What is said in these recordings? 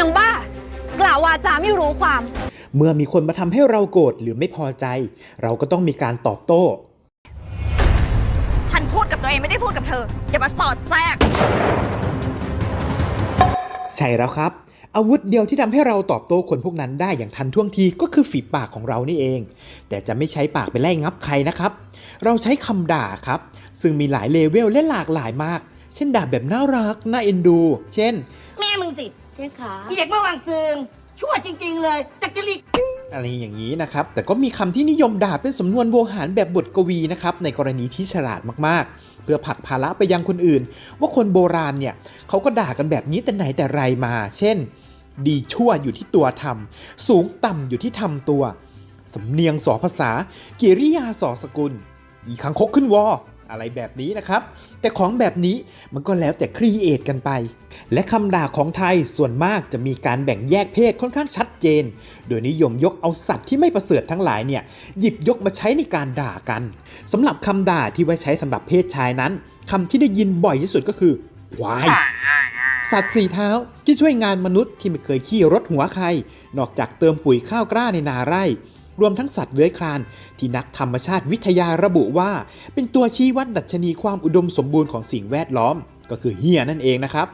นางบ้ากล่าววาจาไม่รู้ความ เมื่อมีคนมาทำให้เราโกรธหรือไม่พอใจ เราก็ต้องมีการตอบโต้ ฉันพูดกับตัวเองไม่ได้พูดกับเธอ อย่ามาสอดแทรก ใช่แล้วครับ อาวุธเดียวที่ทำให้เราตอบโต้คนพวกนั้นได้อย่างทันท่วงทีก็คือฝีปากของเรานี่เอง แต่จะไม่ใช้ปากไปไล่งับใครนะครับ เราใช้คำด่าครับ ซึ่งมีหลายเลเวลและหลากหลายมาก เช่นด่าแบบน่ารักน่าเอ็นดู เช่น แม่มึงสิเจ๊ขาอีเด็กเมื่อวางซืงชั่วจริง ๆ เลยจักจริตอะไรอย่างนี้นะครับ แต่ก็มีคำที่นิยมด่าเป็นสำนวนโวหารแบบบทกวีนะครับ ในกรณีที่ฉลาดมากๆ เพื่อผลักภาระไปยังคนอื่น ว่าคนโบราณเนี่ยเขาก็ด่ากันแบบนี้แต่ไหนแต่ไรมา เช่น ดีชั่วอยู่ที่ตัวทำสูงต่ำอยู่ที่ทำตัว สำเนียงสอภาษา กิริยาสอสกุล อีคังคกขึ้นวอ อะไรแบบนี้นะครับ แต่ของแบบนี้มันก็แล้วแต่ครีเอทกันไป และคำด่าของไทยส่วนมากจะมีการแบ่งแยกเพศค่อนข้างชัดเจน โดยนิยมยกเอาสัตว์ที่ไม่ประเสริฐทั้งหลายเนี่ย หยิบยกมาใช้ในการด่ากันสำหรับคำด่าที่ไว้ใช้สำหรับเพศชายนั้นคำที่ได้ยินบ่อยที่สุดก็คือควายสัตว์สี่เท้าที่ช่วยงานมนุษย์ที่ไม่เคยขี้รถหัวใคร นอกจากเติมปุ๋ยข้าวกล้าในนาไร่ รวมทั้งสัตว์เลื้อยคลาน ที่นักธรรมชาติวิทยาระบุว่า เป็นตัวชี้วัดดัชนีความอุดมสมบูรณ์ของสิ่งแวดล้อม ก็คือเฮียนั่นเองนะครับ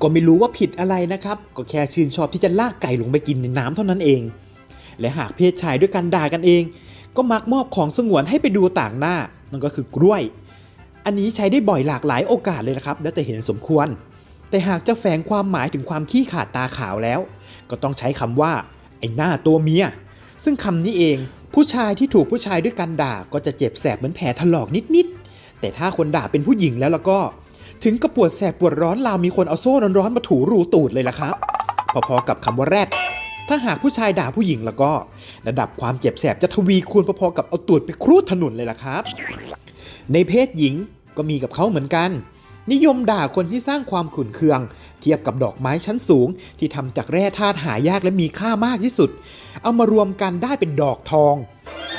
ก็ไม่รู้ว่าผิดอะไรนะครับ ก็แค่ชื่นชอบที่จะลากไก่ลงไปกินในน้ำเท่านั้นเอง และหากเพศชายด้วยกันด่ากันเอง ก็มักมอบของสงวนให้ไปดูต่างหน้านั่นก็คือกล้วย อันนี้ใช้ได้บ่อยหลากหลายโอกาสเลยนะครับ แล้วแต่เห็นสมควร แต่หากจะแฝงความหมายถึงความขี้ขาดตาขาวแล้ว ก็ต้องใช้คำว่า ไอ้หน้าตัวเมีย ซึ่งคำนี้เองผู้ชายที่ถูกผู้ชายด้วยกันด่าก็จะเจ็บแสบเหมือนแผลถลอกนิดๆ แต่ถ้าคนด่าเป็นผู้หญิงแล้วแล้วก็ ถึงกับปวดแสบปวดร้อนราวมีคนเอาโซ่ร้อนๆมาถูรูตูดเลยล่ะครับ พอๆกับคำว่าแรดถ้าหากผู้ชายด่าผู้หญิงแล้วก็ ระดับความเจ็บแสบจะทวีคูณพอๆกับเอาตูดไปครูดถนนเลยล่ะครับ ในเพศหญิงก็มีกับเขาเหมือนกัน นิยมด่าคนที่สร้างความขุ่นเคือง เทียบกับดอกไม้ชั้นสูง ที่ทำจากแร่ธาตุหายากและมีค่ามากที่สุด เอามารวมกันได้เป็นดอกทอง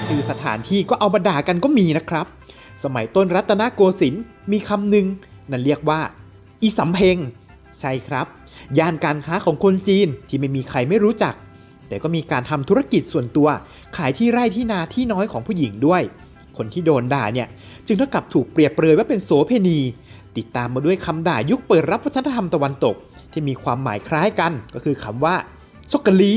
ชื่อสถานที่ก็เอามาด่ากันก็มีนะครับ สมัยต้นรัตนโกสินทร์มีคำหนึ่งนั่นเรียกว่า อีสำเพงใช่ครับย่านการค้าของคนจีนที่ไม่มีใครไม่รู้จัก แต่ก็มีการทำธุรกิจส่วนตัว ขายที่ไร่ที่นาที่น้อยของผู้หญิงด้วย คนที่โดนด่าเนี่ยจึงเท่ากับถูกเปรียบเปรยว่าเป็นโสเพณี ติดตามมาด้วยคำด่ายุคเปิดรับวัฒนธรรมตะวันตก ที่มีความหมายคล้ายกัน ก็คือคำว่าซกกลี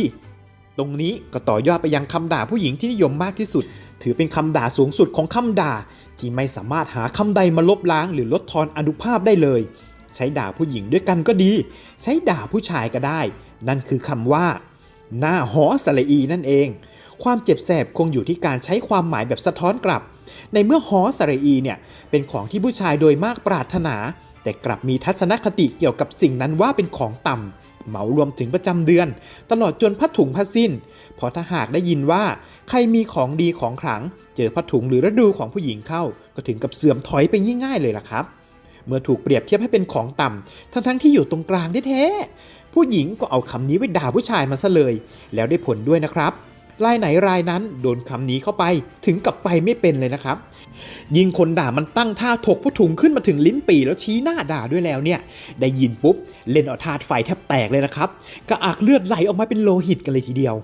ตรงนี้ก็ต่อยอดไปยังคำด่าผู้หญิงที่นิยมมากที่สุด ถือเป็นคำด่าสูงสุดของคำด่า ที่ไม่สามารถหาคำใดมาลบล้าง หรือลดทอนอนุภาพได้เลย ใช้ด่าผู้หญิงด้วยกันก็ดี ใช้ด่าผู้ชายก็ได้ นั่นคือคำว่า หน้าหอสระอีนั่นเอง ความเจ็บแสบคงอยู่ที่การใช้ความหมายแบบสะท้อนกลับ ในเมื่อหอสระอีเนี่ยเป็นของที่ผู้ชายโดยมากปรารถนา แต่กลับมีทัศนคติเกี่ยวกับสิ่งนั้นว่าเป็นของต่ำเหมารวมถึงประจำเดือน ตลอดจนผ้าถุงผ้าสิ้น เพราะถ้าหากได้ยินว่า ใครมีของดีของขลัง เจอผ้าถุงหรือฤดูของผู้หญิงเข้า ก็ถึงกับเสื่อมถอยไปง่ายๆเลยล่ะครับ เมื่อถูกเปรียบเทียบให้เป็นของต่ำทั้งๆที่อยู่ตรงกลางแท้ๆผู้หญิงก็เอาคำนี้ไปด่าผู้ชายมาซะเลย แล้วได้ผลด้วยนะครับ รายไหนรายนั้นโดนคำนี้เข้าไปถึงกับไปไม่เป็นเลยนะครับ ยิ่งคนด่ามันตั้งท่าถกผู้ถุงขึ้นมาถึงลิ้นปี่แล้วชี้หน้าด่าด้วยแล้วเนี่ย ได้ยินปุ๊บ เล่นเอาธาตุไฟแทบแตกเลยนะครับกระอักเลือดไหลออกมาเป็นโลหิตกันเลยทีเดียว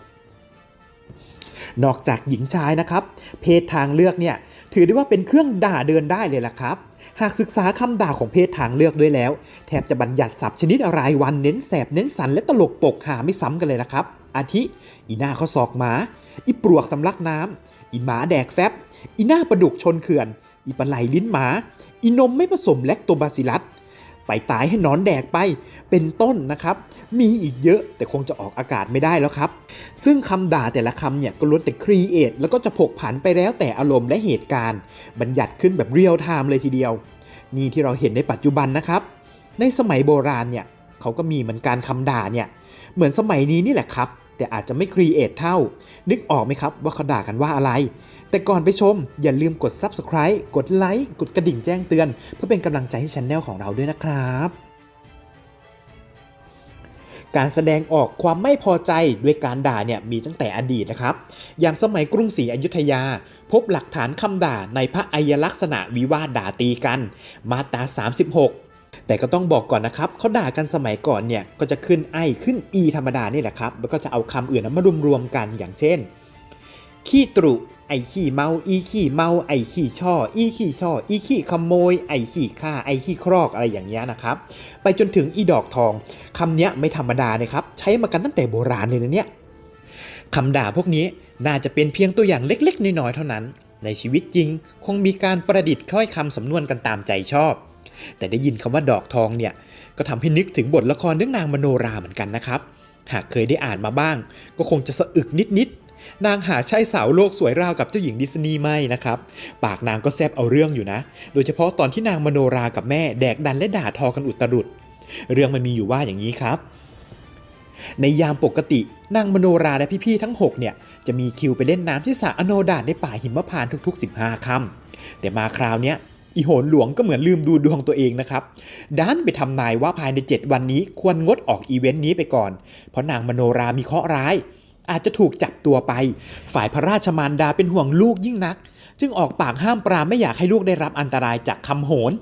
นอกจากหญิงชายนะครับ เพศทางเลือกเนี่ยถือได้ว่าเป็นเครื่องด่าเดินได้เลยล่ะครับ หากศึกษาคำด่าของเพศทางเลือกด้วยแล้ว แทบจะบัญญัติศัพท์ชนิดอะไรายวันเน้นแสบเน้นสันและตลกปกหาไม่ซ้ำกันเลยนะครับ อาทิ อีหน้าข้อศอกหมา อีปลวกสำลักน้ำอีหมาแดกแฟบอีหน้าประดุกชนเขื่อน อีปลาไหลลิ้นหมา อีนมไม่ผสมแลคโตบาซิลัส ไปตายให้นอนแดกไปเป็นต้นนะครับ มีอีกเยอะแต่คงจะออกอากาศไม่ได้แล้วครับ ซึ่งคำด่าแต่ละคำเนี่ยก็ล้วนแต่ครีเอทแล้วก็จะผกผันไปแล้วแต่อารมณ์และเหตุการณ์ บัญญัติขึ้นแบบเรียลไทม์เลยทีเดียว นี่ที่เราเห็นในปัจจุบันนะครับ ในสมัยโบราณเนี่ยเขาก็มีเหมือนการคำด่าเนี่ยเหมือนสมัยนี้นี่แหละครับ แต่อาจจะไม่ครีเอทเท่า นึกออกไหมครับว่าเขาด่ากันว่าอะไร แต่ก่อนไปชม อย่าลืมกด Subscribe กดไลค์กดกระดิ่งแจ้งเตือน เพื่อเป็นกำลังใจให้ช anel ของเราด้วยนะครับการแสดงออกความไม่พอใจด้วยการด่าเนี่ยมีตั้งแต่อดีตนะครับ อย่างสมัยกรุงศรีอยุธยา พบหลักฐานคำด่าในพระอัยลักษณะวิวาด่าตีกัน มาตรา 36 แต่ก็ต้องบอกก่อนนะครับเขาด่ากันสมัยก่อนเนี่ยก็จะขึ้นไอขึ้นอีธรรมดานี่แหละครับ แล้วก็จะเอาคำอื่นมารวมๆกันอย่างเช่น ขี้ตรุ ไอขี้เมา อีขี้เมา ไอขี้ช่อ อีขี้ช่อ อีขี้ขโมย ไอขี้ฆ่า ไอขี้ครอกอะไรอย่างเงี้ยนะครับ ไปจนถึงอีดอกทองคำเนี้ยไม่ธรรมดานะครับ ใช้มากันตั้งแต่โบราณเลยนะเนี่ยคำด่าพวกนี้น่าจะเป็นเพียงตัวอย่างเล็ก ๆ น้อยๆเท่านั้น ในชีวิตจริงคงมีการประดิษฐ์ค่อยคำสำนวนกันตามใจชอบ แต่ได้ยินคำว่าดอกทองเนี่ย ก็ทำให้นึกถึงบทละครเรื่องนางมโนราเหมือนกันนะครับ หากเคยได้อ่านมาบ้าง ก็คงจะสะอึกนิดๆ นางหาใช่สาวโลกสวยราวกับเจ้าหญิงดิสนีย์ไม่นะครับ ปากนางก็แซบเอาเรื่องอยู่นะ โดยเฉพาะตอนที่นางมโนรากับแม่แดกดันและด่าทอกันอุตรุด เรื่องมันมีอยู่ว่าอย่างนี้ครับ ในยามปกตินางมโนราและพี่ๆทั้ง 6 เนี่ย จะมีคิวไปเล่นน้ำที่สระอโนดาตในป่าหิมพานทุก ๆ 15ค่ำแต่มาคราวเนี้ยอีโหนหลวงก็เหมือนลืมดูดวงตัวเองนะครับดันไปทำนายว่าภายใน 7 วันนี้ควรงดออกอีเวนต์นี้ไปก่อน เพราะนางมโนรามีเคราะห์ร้าย อาจจะถูกจับตัวไป ฝ่ายพระราชมารดาเป็นห่วงลูกยิ่งนัก จึงออกปากห้ามปรามไม่อยากให้ลูกได้รับอันตรายจากคำโหน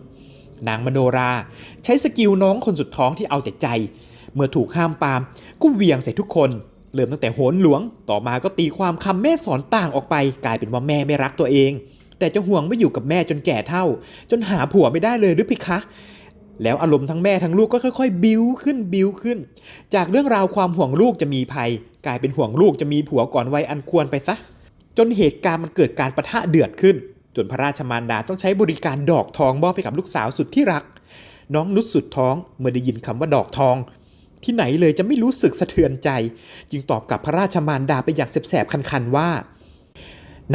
นางมโนรา ใช้สกิลน้องคนสุดท้องที่เอาแต่ใจ เมื่อถูกห้ามปรามก็เวียงใส่ทุกคน เริ่มตั้งแต่โหนหลวง ต่อมาก็ตีความคำแม่สอนต่างออกไป กลายเป็นว่าแม่ไม่รักตัวเอง แต่จะห่วงไม่อยู่กับแม่จนแก่เท่า จนหาผัวไม่ได้เลยหรือพิคะแล้วอารมณ์ทั้งแม่ทั้งลูกก็ค่อยๆ บิ้วขึ้นบิ้วขึ้น จากเรื่องราวความห่วงลูกจะมีภัย กลายเป็นห่วงลูกจะมีผัวก่อนวัยอันควรไปซะ จนเหตุการณ์มันเกิดการประทะเดือดขึ้น จนพระราชมารดาต้องใช้บริการดอกทองมอบให้กับลูกสาวสุดที่รัก น้องนุชสุดท้องเมื่อได้ยินคำว่าดอกทอง ที่ไหนเลยจะไม่รู้สึกสะเทือนใจ จึงตอบกับพระราชมารดาไปอย่างแสบๆคันๆว่า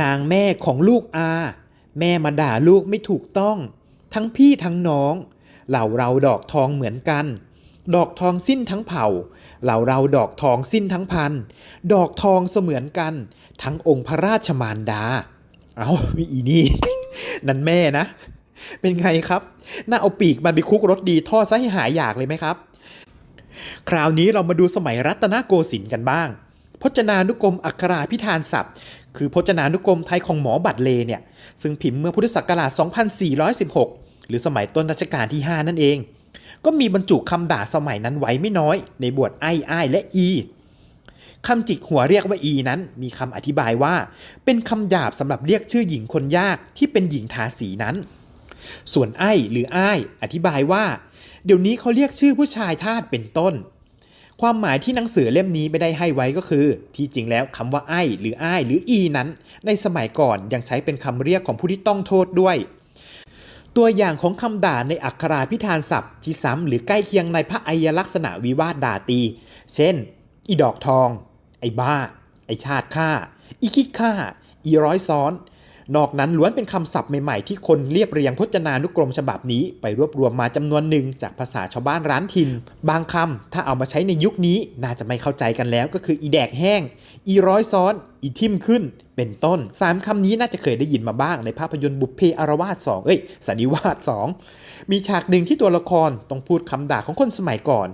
นางแม่ของลูกอา แม่มาด่าลูกไม่ถูกต้อง ทั้งพี่ทั้งน้อง เหล่าเราดอกทองเหมือนกัน ดอกทองสิ้นทั้งเผ่า เหล่าเราดอกทองสิ้นทั้งพัน ดอกทองเสมือนกัน ทั้งองค์พระราชมารดา เอาอีนี่ นั่นแม่นะ เป็นไงครับ น่าเอาปีกมันไปคุกรถดีทอดซะให้หายอยากเลยไหมครับ คราวนี้เรามาดูสมัยรัตนโกสินทร์กันบ้าง พจนานุกรมอักขราพิธานศัพท์ คือพจนานุกรมไทยของหมอบัตรเลเนี่ย ซึ่งพิมพ์เมื่อพุทธศักราช 2416 หรือสมัยต้นรัชกาลที่ 5 นั่นเอง ก็มีบรรจุคำด่าสมัยนั้นไว้ไม่น้อย ในบทไอ้ไอ้ายและอีคำจิกหัวเรียกว่าอีนั้นมีคำอธิบายว่า เป็นคำหยาบสำหรับเรียกชื่อหญิงคนยากที่เป็นหญิงทาสีนั้น ส่วนไอ้หรืออ้าย อธิบายว่า เดี๋ยวนี้เขาเรียกชื่อผู้ชายทาสเป็นต้น ความหมายที่หนังสือเล่มนี้ไม่ได้ให้ไว้ก็คือ ที่จริงแล้วคำว่าไอ้หรืออ้าย หรืออีนั้น ในสมัยก่อนยังใช้เป็นคำเรียกของผู้ที่ต้องโทษด้วย ตัวอย่างของคำด่าในอักขราพิธานศัพท์ที่ซ้ำหรือใกล้เคียงในพระอัยลักษณะวิวาทด่าตี เช่น อีดอกทอง ไอ้บ้า ไอ้ชาติฆ่า อีคิดฆ่า อีร้อยซ้อน นอกนั้นล้วนเป็นคำศัพท์ใหม่ๆ ที่คนเรียบเรียงพจนานุกรมฉบับนี้ ไปรวบรวมมาจำนวนหนึ่งจากภาษาชาวบ้านร้านถิ่น บางคำถ้าเอามาใช้ในยุคนี้น่าจะไม่เข้าใจกันแล้วก็คืออีแดกแห้ง อีร้อยซ้อน อีทิมขึ้น เป็นต้นสามคำนี้น่าจะเคยได้ยินมาบ้างในภาพยนตร์บุพเพอารวาสสองเอ้ยสันนิวาสสองมีฉากหนึ่งที่ตัวละครต้องพูดคำด่าของคนสมัยก่อน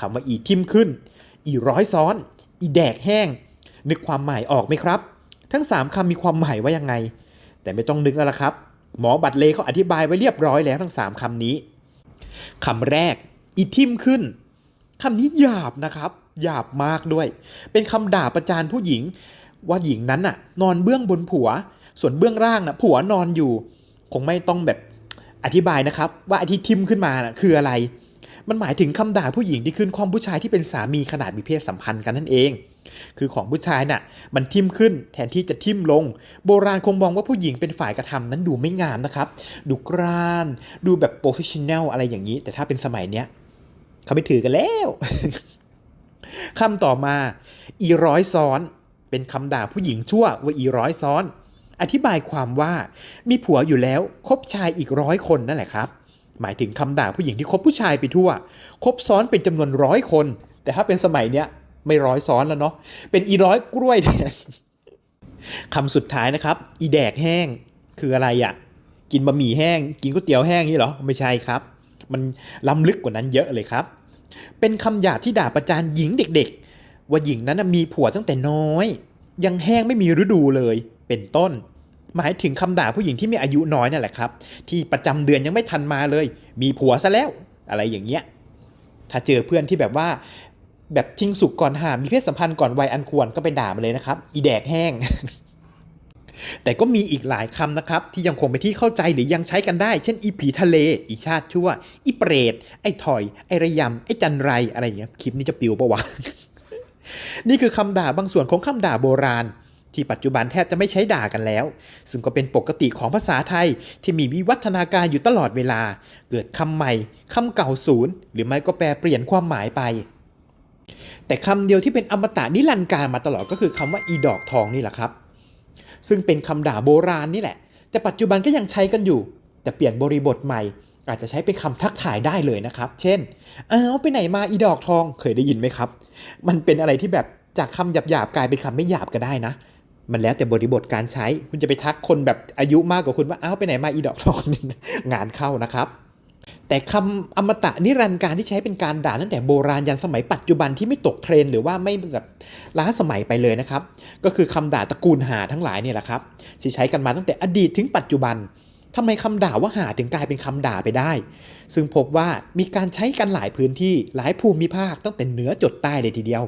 คำว่าอีทิมขึ้น อีร้อยซ้อน อีแดกแห้ง นึกความหมายออกไหมครับ ทั้ง 3คำมีความหมายว่ายังไง แต่ไม่ต้องนึกแล้วล่ะครับ หมอบัตรเลเขาอธิบายไว้เรียบร้อยแล้วทั้ง 3คำนี้คำแรก อีทิมขึ้นคำนี้หยาบนะครับ หยาบมากด้วย เป็นคำด่าประจานผู้หญิง ว่าหญิงนั้นน่ะ นอนเบื้องบนผัว ส่วนเบื้องล่างน่ะผัวนอนอยู่ คงไม่ต้องแบบอธิบายนะครับ ว่าไอ้ที่ทิมขึ้นมาน่ะคืออะไร มันหมายถึงคำด่าผู้หญิงที่ขึ้นความผู้ชายที่เป็นสามีขนาดมีเพศสัมพันธ์กันนั่นเอง คือของผู้ชายน่ะ มันทิ่มขึ้นแทนที่จะทิ่มลง โบราณคงมองว่าผู้หญิงเป็นฝ่ายกระทำนั้นดูไม่งามนะครับ ดูกราน ดูแบบโปรเฟชชั่นแนลอะไรอย่างนี้ แต่ถ้าเป็นสมัยเนี้ยเขาไม่ถือกันแล้วคำต่อมาอีร้อยซ้อน เป็นคำด่าผู้หญิงชั่วว่าอีร้อยซ้อน อธิบายความว่ามีผัวอยู่แล้วคบชายอีกร้อยคนนั่นแหละครับ หมายถึงคำด่าผู้หญิงที่คบผู้ชายไปทั่ว คบซ้อนเป็นจำนวนร้อยคน แต่ถ้าเป็นสมัยเนี้ยไม่ร้อยซ้อนแล้วเนาะ เป็นอีร้อยกล้วยแทนคำสุดท้ายนะครับ อีแดกแห้งคืออะไรอะ่ะ กินบะหมี่แห้ง กินก๋วยเตี๋ยวแห้งนี่เหรอ ไม่ใช่ครับ มันล้ำลึกกว่านั้นเยอะเลยครับ เป็นคำหยาบที่ด่าประจานหญิงเด็ก ๆ ว่าหญิงนั้นมีผัวตั้งแต่น้อย ยังแห้งไม่มีฤดูเลย เป็นต้น หมายถึงคำด่าผู้หญิงที่มีอายุน้อยนั่นแหละครับ ที่ประจำเดือนยังไม่ทันมาเลย มีผัวซะแล้วอะไรอย่างเงี้ยถ้าเจอเพื่อนที่แบบว่า แบบชิงสุกก่อนหามีเพศสัมพันธ์ก่อนวัยอันควรก็ไปด่ามาเลยนะครับ อีแดกแห้ง แต่ก็มีอีกหลายคำนะครับ ที่ยังคงไปที่เข้าใจหรือยังใช้กันได้ เช่น อีผีทะเล อีชาติชั่ว อีเปรต ไอ้ถอย ไอ้ระยำ ไอ้จันไรอะไรอย่างเงี้ย คลิปนี้จะปิวปะวะนี่คือคำด่าบางส่วนของคำด่าโบราณ ที่ปัจจุบันแทบจะไม่ใช้ด่ากันแล้ว ซึ่งก็เป็นปกติของภาษาไทยที่มีวิวัฒนาการอยู่ตลอดเวลา เกิดคำใหม่คำเก่าศูนย์ หรือไม่ก็แปลเปลี่ยนความหมายไป แต่คำเดียวที่เป็นอมตะนิรันดร์การมาตลอดก็คือคำว่าอีดอกทองนี่แหละครับ ซึ่งเป็นคำด่าโบราณนี่แหละ แต่ปัจจุบันก็ยังใช้กันอยู่ แต่เปลี่ยนบริบทใหม่ อาจจะใช้เป็นคำทักทายได้เลยนะครับ เช่น เอ้าไปไหนมาอีดอกทองเคยได้ยินไหมครับ มันเป็นอะไรที่แบบจากคำหยาบๆกลายเป็นคำไม่หยาบก็ได้นะ มันแล้วแต่บริบทการใช้ คุณจะไปทักคนแบบอายุมากกว่าคุณว่าอ้าวไปไหนมาอีดอกทองงานเข้านะครับ แต่คำอมตะนิรันดร์การที่ใช้เป็นการด่าตั้งแต่โบราณยันสมัยปัจจุบันที่ไม่ตกเทรนหรือว่าไม่แบบล้าสมัยไปเลยนะครับ ก็คือคำด่าตระกูลหาทั้งหลายเนี่ยแหละครับที่ใช้กันมาตั้งแต่อดีตถึงปัจจุบันทำไมคำด่าว่าหาถึงกลายเป็นคำด่าไปได้ ซึ่งพบว่ามีการใช้กันหลายพื้นที่หลายภูมิภาคตั้งแต่เหนือจดใต้เลยทีเดียว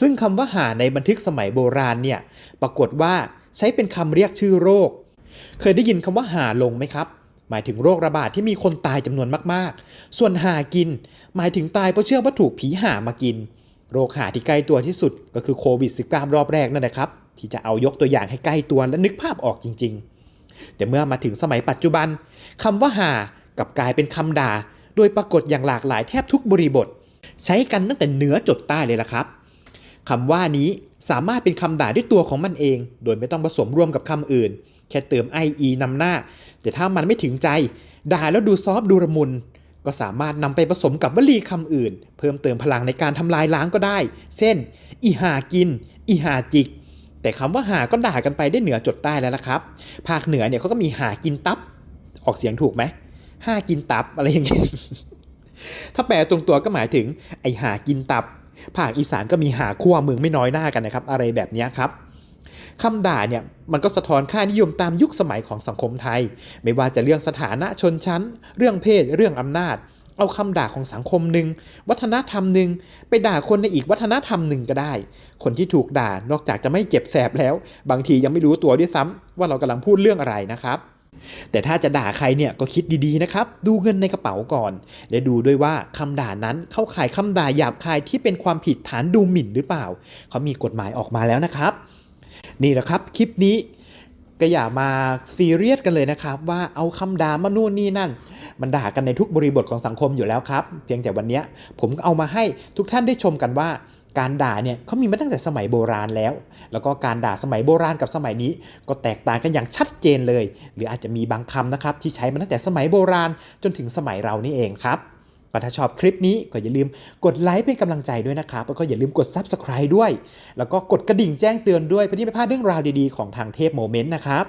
ซึ่งคำว่าหาในบันทึกสมัยโบราณเนี่ยปรากฏว่าใช้เป็นคำเรียกชื่อโรค เคยได้ยินคำว่าหาลงไหมครับ หมายถึงโรคระบาดที่มีคนตายจำนวนมากๆ ส่วนหากิน หมายถึงตายเพราะเชื่อว่าถูกผีหามากิน โรคหาที่ใกล้ตัวที่สุดก็คือโควิด -19 รอบแรกนั่นแหละครับ ที่จะเอายกตัวอย่างให้ใกล้ตัวและนึกภาพออกจริง ๆ แต่เมื่อมาถึงสมัยปัจจุบันคำว่าหากับกลายเป็นคำด่า โดยปรากฏอย่างหลากหลายแทบทุกบริบท ใช้กันตั้งแต่เหนือจดใต้เลยล่ะครับ คำว่านี้สามารถเป็นคำด่าด้วยตัวของมันเอง โดยไม่ต้องผสมร่วมกับคำอื่น แค่เติม ie นำหน้า แต่ถ้ามันไม่ถึงใจ ด่าแล้วดูซอฟดูระมุน ก็สามารถนำไปผสมกับวลีคำอื่น เพิ่มเติมพลังในการทำลายล้างก็ได้ เช่น อีหากิน อีหาจิก แต่คำว่าหาก็ด่ากันไปได้เหนือจดใต้แล้วละครับ ภาคเหนือเนี่ยเขาก็มีหากินตับ ออกเสียงถูกไหมห้ากินตับอะไรอย่างเงี้ยถ้าแปลตรงตัวก็หมายถึงไอหากินตับ ภาคอีสานก็มีหาขั้วเมืองไม่น้อยหน้ากันนะครับ อะไรแบบนี้ครับคำด่าเนี่ยมันก็สะท้อนค่านิยมตามยุคสมัยของสังคมไทย ไม่ว่าจะเรื่องสถานะชนชั้น เรื่องเพศ เรื่องอำนาจ เอาคำด่าของสังคมหนึ่งวัฒนธรรมหนึ่งไปด่าคนในอีกวัฒนธรรมหนึ่งก็ได้ คนที่ถูกด่านอกจากจะไม่เจ็บแสบแล้ว บางทียังไม่รู้ตัวด้วยซ้ำว่าเรากำลังพูดเรื่องอะไรนะครับ แต่ถ้าจะด่าใครเนี่ยก็คิดดีๆนะครับ ดูเงินในกระเป๋าก่อน และดูด้วยว่าคำด่านั้นเข้าข่ายคำด่าหยาบคายที่เป็นความผิดฐานดูหมิ่นหรือเปล่า เขามีกฎหมายออกมาแล้วนะครับ นี่แหละครับคลิปนี้ก็อย่ามาซีเรียสกันเลยนะครับ ว่าเอาคำด่ามานู่นนี่นั่น มันด่ากันในทุกบริบทของสังคมอยู่แล้วครับ เพียงแต่วันนี้ผมเอามาให้ทุกท่านได้ชมกันว่า การด่าเนี่ยเขามีมาตั้งแต่สมัยโบราณแล้ว แล้วก็การด่าสมัยโบราณกับสมัยนี้ ก็แตกต่างกันอย่างชัดเจนเลย หรืออาจจะมีบางคำนะครับที่ใช้มาตั้งแต่สมัยโบราณจนถึงสมัยเรานี่เองครับก็ถ้าชอบคลิปนี้ก็อย่าลืมกดไลค์เป็นกำลังใจด้วยนะครับ แล้วก็อย่าลืมกด Subscribe ด้วย แล้วก็กดกระดิ่งแจ้งเตือนด้วยเพื่อที่ไม่พลาดเรื่องราวดีๆของทางเทพโมเมนต์นะครับ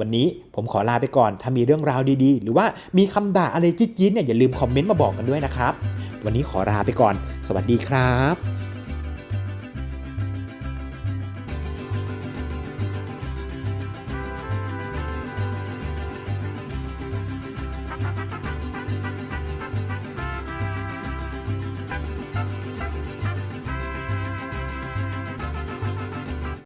วันนี้ผมขอลาไปก่อน ถ้ามีเรื่องราวดีๆ หรือว่ามีคำด่าอะไรจี๊ดๆเนี่ยอย่าลืมคอมเมนต์มาบอกกันด้วยนะครับ วันนี้ขอลาไปก่อน สวัสดีครับ